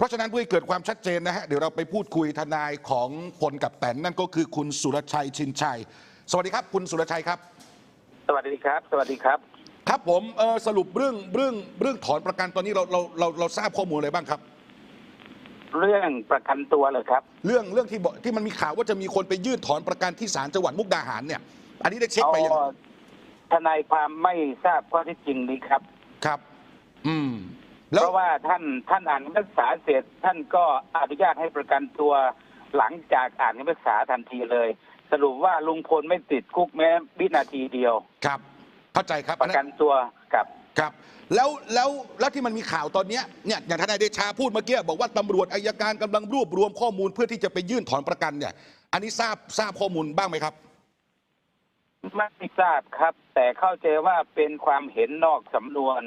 เพราะฉะนั้นเพื่อให้เกิดความชัดเจนนะฮะเดี๋ยวเราไปพูดคุยทนายของพลกับแตนนั่นก็คือคุณสุรชัยชินชัย สวัสดีครับ คุณสุรชัยครับ สวัสดีครับ สวัสดีครับ ครับผมเอ่อสรุปเรื่องเรื่องเรื่องถอนประกันตอนนี้เราเราเราเราทราบข้อมูลอะไรบ้างครับ เรื่องประกันตัวเหรอครับ เรื่องเรื่องที่บอกที่มันมีข่าวว่าจะมีคนไปยื่นถอนประกันที่ศาลจังหวัดมุกดาหารเนี่ย อันนี้ได้เช็คไปยังอ๋อทนายความไม่ทราบข้อเที่จริงนี้ครับ ครับ อืม เพราะว่าท่านท่านอ่านคำพิพากษาเสร็จ ท่านก็อนุญาตให้ประกันตัวหลังจากอ่านคำพิพากษาทันทีเลย สรุปว่าลุงพลไม่ติดคุกแม้วินาทีเดียว ครับ เข้าใจครับประกันตัวกับ ครับแล้วแล้วแล้วที่มันมีข่าวตอนเนี้ยเนี่ยอย่างทนายเดชาพูดเมื่อกี้บอกว่าตำรวจอายการกำลังรวบรวมข้อมูลเพื่อที่จะไปยื่นถอนประกันเนี่ย อันนี้ทราบทราบข้อมูลบ้างไหมครับ ไม่ทราบครับ แต่เข้าใจว่าเป็นความเห็นนอกสำนวน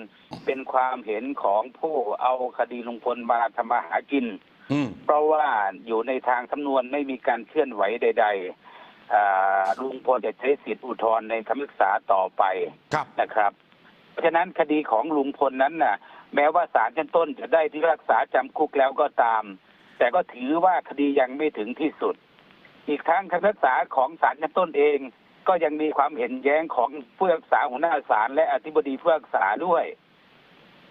เป็นความเห็นของผู้เอาคดีลุงพลมาทำมาหากิน อืม เพราะว่าอยู่ในทางสำนวนไม่มีการเคลื่อนไหวใด ๆอ่าลุงพลจะใช้สิทธิอุทธรณ์ในคำพิพากษาต่อไปครับ นะครับ เพราะฉะนั้นคดีของลุงพลนั้นน่ะ แม้ว่าศาลชั้นต้นจะได้ที่รักษาจำคุกแล้วก็ตาม แต่ก็ถือว่าคดียังไม่ถึงที่สุด อีกทั้งคำพิพากษาของศาลชั้นต้นเอง ก็ยังมีความเห็นแย้งของผู้พิพากษาหัวหน้าศาลและอธิบดีผู้พิพากษาด้วย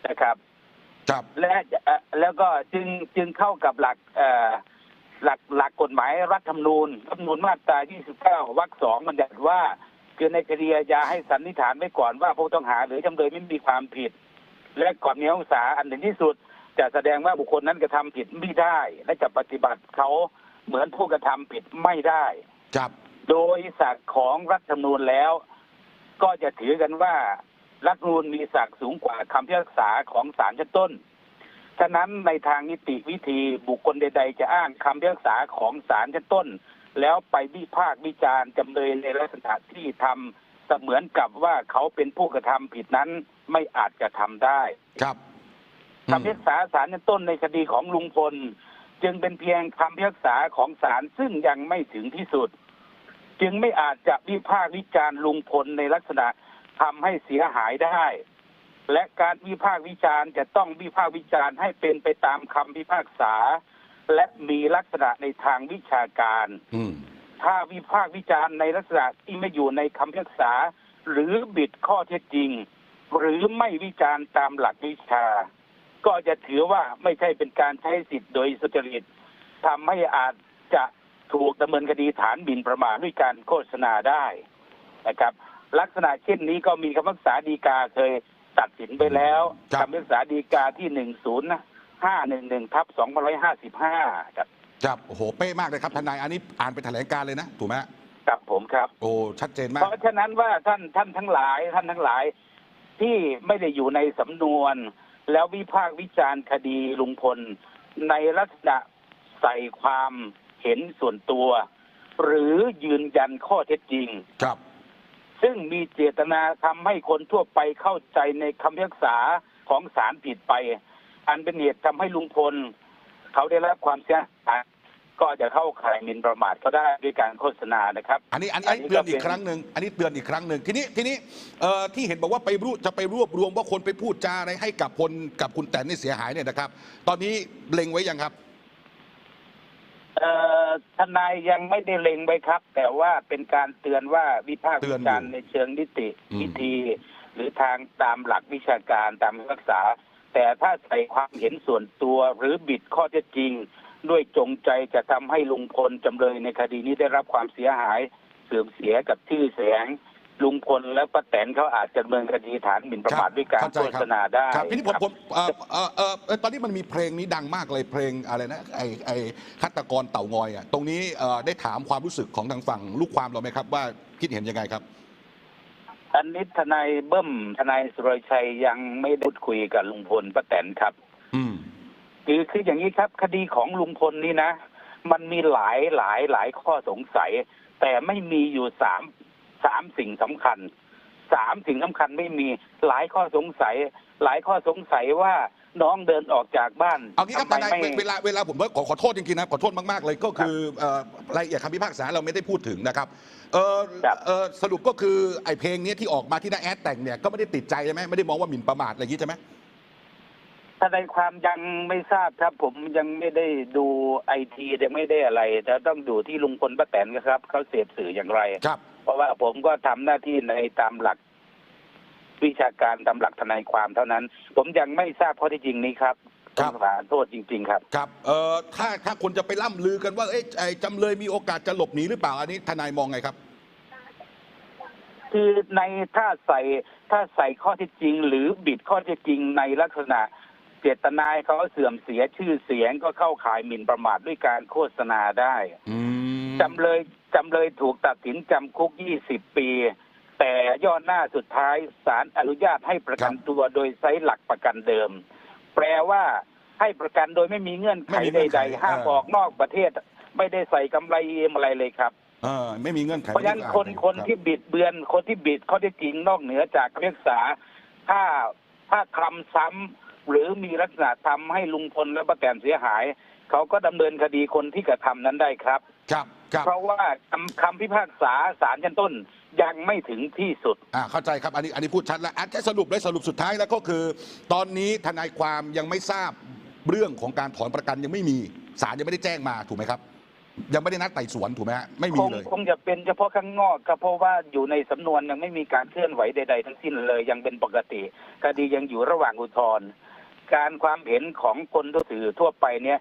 นะครับ ครับและเอ่อแล้วก็จึงจึงเข้ากับหลักเอ่อหลักหลักกฎหมายรัฐธรรมนูญรัฐธรรมนูญมาตรา 29 วรรคสองมันจะว่าคือในคดีอาญาให้สันนิษฐานไว้ก่อนว่าผู้ต้องหาหรือจำเลยไม่มีความผิด และก่อนมีพิพากษาอันถึงที่สุด จะแสดงว่าบุคคลนั้นกระทำผิดไม่ได้ และจะปฏิบัติเขาเหมือนผู้กระทำผิดไม่ได้ ครับ โดยศักดิ์ของรัฐธรรมนูญแล้ว ก็จะถือกันว่ารัฐธรรมนูญมีศักดิ์สูงกว่าคำพิพากษาของศาลชั้นต้นฉะนั้นในทางนิติวิธีบุคคลใด ๆ จะอ้างคำพิพากษาของศาลชั้นต้น แล้วไปวิพากษ์วิจารณ์จำเลยในลักษณะที่ทำเสมือนกับว่าเขาเป็นผู้กระทำผิดนั้นไม่อาจจะทำได้ครับอืมคำพิพากษาศาลชั้นต้นในคดีของลุงพล จึงเป็นเพียงคำพิพากษาของศาลซึ่งยังไม่ถึงที่สุด จึงไม่อาจจะวิพากษ์วิจารณ์ลุงพลในลักษณะทำให้เสียหายได้ และการวิพากษ์วิจารณ์จะต้องวิพากษ์วิจารณ์ให้เป็นไปตามคำพิพากษา และมีลักษณะในทางวิชาการอืมถ้าวิพากษ์วิจารณ์ในลักษณะที่ไม่อยู่ในคำพิพากษา หรือบิดข้อเท็จจริง หรือไม่วิจารณ์ตามหลักวิชา ก็จะถือว่าไม่ใช่เป็นการใช้สิทธิ์โดยสุจริตทำให้อาจจะ ถูกดำเนินคดีฐานหมิ่นประมาทด้วยการโฆษณาได้นะครับ ลักษณะเช่นนี้ก็มีคำพิพากษาดีกาเคยตัดสินไปแล้วครับ คำพิพากษาดีกาที่หนึ่งศูนย์ห้าหนึ่งหนึ่งทับสองพันร้อยห้าสิบห้าครับครับโอ้โหเป๊ะมากเลยครับทนายอันนี้อ่านเป็นแถลงการณ์เลยนะถูกไหมฮะกับผมครับ โอ้ชัดเจนมาก เพราะฉะนั้นว่าท่านท่านทั้งหลายท่านทั้งหลายที่ไม่ได้อยู่ในสำนวน แล้ววิพากษ์วิจารณ์คดีลุงพล ในลักษณะใส่ความ เห็นส่วนตัว หรือยืนยันข้อเท็จจริง ครับ ซึ่งมีเจตนาทำให้คนทั่วไปเข้าใจในคำพิพากษาของศาลผิดไป อันเป็นเหตุทำให้ลุงพล เขาได้รับความเสียหายก็จะเข้าข่ายหมิ่นประมาทก็ได้ด้วยการโฆษณานะครับอันนี้อันนี้อันนี้เตือนอีกครั้งหนึ่งอันนี้เตือนอีกครั้งหนึ่งทีนี้ทีนี้เอ่อที่เห็นบอกว่าไปรูจะไปรวบรวมว่าคนไปพูดจาอะไรให้กับพลกับคุณแตนนี่เสียหายเนี่ยนะครับ ตอนนี้เล็งไว้ยังครับเอ่อ ทนายยังไม่ได้เล็งไว้ครับ แต่ว่าเป็นการเตือนว่าวิพากษ์เตืวิอนอยู่จารณ์ในเชิงนิติอืม วิธี หรือทางตามหลักวิชาการตามรักษา แต่ถ้าใส่ความเห็นส่วนตัวหรือบิดข้อเท็จจริง ด้วยจงใจจะทำให้ลุงพลจำเลยในคดีนี้ได้รับความเสียหาย เสื่อมเสียกับชื่อเสียง ลุงพลและป้าแตนเขาอาจจะดำเนินคดีฐานหมิ่นประมาทด้วยการเข้ใจโฆคษบณาได้ครับทีนี้ผมครับผมเอ่อเอ่อเอ่อเอ่อตอนนี้มันมีเพลงนี้ดังมากเลยเพลงอะไรนะไอไอฆาตกรเต่างอยอะตรงนี้เอ่อได้ถามความรู้สึกของทางฝั่งลูกความเราไหมครับ ว่าคิดเห็นยังไงครับอันนี้ทนายเบิ้มทนายสุรชัยยังไม่ได้พูดคุยกับลุงพลป้าแตนครับ อืมคือคืออย่างนี้ครับ คดีของลุงพลนี่นะ มันมีหลายหลายหลายข้อสงสัย แต่ไม่มีอยู่สาม สามสิ่งสำคัญสามสิ่งสำคัญไม่มีหลายข้อสงสัย หลายข้อสงสัยว่าน้องเดินออกจากบ้านเอางี้ครับททำไมนายไม่เวลาเวลาผมว่าขอขอโทษจริงๆนะขอโทษมากๆเลยก็คือเอ่อรายละเอียดคำพิพากษาเราไม่ได้พูดถึงนะครับเออครับเออสรุปก็คือไอ้เพลงนี้ที่ออกมาที่น้าแอดแต่งเนี่ยก็ไม่ได้ติดใจใช่ไหมไม่ได้มองว่าหมิ่นประมาทอะไรอย่างนี้ใช่ไหมทนายความยังไม่ทราบครับ ผมยังไม่ได้ดูไอทียังไม่ได้อะไรแต่ต้องดูที่ลุงพลป้าแตนครับเขาเสพสื่ออย่างไรครับ เพราะว่าผมก็ทำหน้าที่ในตามหลักวิชาการตามหลักทนายความเท่านั้น ผมยังไม่ทราบข้อที่จริงนี้ครับครับขอโทษจริง ๆ ครับครับเอ่อถ้าถ้าคนจะไปล่ำลือกันว่าเอ๊ะไอ้จำเลยมีโอกาสจะหลบหนีหรือเปล่าอันนี้ทนายมองไงครับ คือในถ้าใส่ถ้าใส่ข้อเที่จริง หรือบิดข้อเที่จริงในลักษณะเจตนาให้เขาเสื่อมเสียชื่อเสียงก็เข้าข่ายหมิ่นประมาทด้วยการโฆษณาได้อืมจำเลย จำเลยถูกตัดสินจำคุก 20 ปี แต่ย่อหน้าสุดท้ายศาลอนุญาตให้ประกันตัวโดยใช้หลักประกันเดิม แปลว่าให้ประกันโดยไม่มีเงื่อนไขไม่มีเงื่อนใดไขๆห้ามเออ ออกนอกประเทศ ไม่ได้ใส่กำไรเอ็มอะไรเลยครับ เออไม่มีเงื่อนไขเพราะฉะนั้นไม่ได้คนอ่าคนรับที่บิดเบือนคนที่บิดข้อเท็จจริงนอกเหนือจากคำพิพากษา ถ้าถ้าทำซ้ำหรือมีลักษณะทำให้ลุงพลและป้าแตนเสียหาย เขาก็ดำเนินคดีคนที่กระทำนั้นได้ครับ ครับ ครับ เพราะว่าคำคำพิพากษาศาลชั้นต้นยังไม่ถึงที่สุด อ่าเข้าใจครับ อันนี้อันนี้พูดชัดแล้วอาจจะสรุปเลยสรุปสุดท้ายแล้วก็คือ ตอนนี้ทนายความยังไม่ทราบเรื่องของการถอนประกันยังไม่มีศาลยังไม่ได้แจ้งมาถูกไหมครับ ยังไม่ได้นัดไต่สวนถูกไหมฮะไม่คมีงเลย คงจะเป็นเฉพาะข้างนอกครับเพราะว่าอยู่ในสำนวนยังไม่มีการเคลื่อนไหวใด ๆ ทั้งสิ้นเลยยังเป็นปกติ คดียังอยู่ระหว่างอุทธรณ์การความเห็นของคนทั่วถือทั่วไปเนี่ย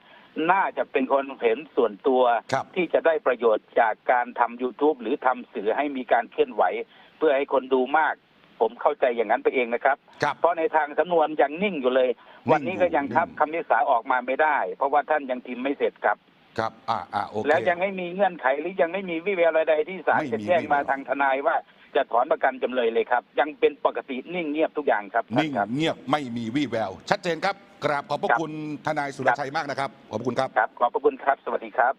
น่าจะเป็นคนเห็นส่วนตัว ครับที่จะได้ประโยชน์จากการทำ YouTube หรือทำสื่อให้มีการเคลื่อนไหว เพื่อให้คนดูมาก ผมเข้าใจอย่างนั้นไปเองนะครับ ครับเพราะในทางสำนวนยังนิ่งอยู่เลย วันนี้ก็ยังครับนิ่ง คำพิพากษาออกมาไม่ได้ เพราะว่าท่านยังพิมพ์ไม่เสร็จครับ ครับอ่าอ่าโอเค แล้วยังไม่มีเงื่อนไขหรือยังไม่มีวิแววอะไรใดที่ศาลไม่มีจะแจ้งมาวิแวว ทางทนายว่าจะถอนประกันจำเลยเลยครับ ยังเป็นปกตินิ่งเงียบทุกอย่างครับท่านิ่งครับ เงียบไม่มีวี่แวว ชัดเจนครับ กราบขอบพระครับคุณทนายสุรชัยมากนะครับ ขอบพระคุณครับ ครับขอบพระคุณครับ สวัสดีครับ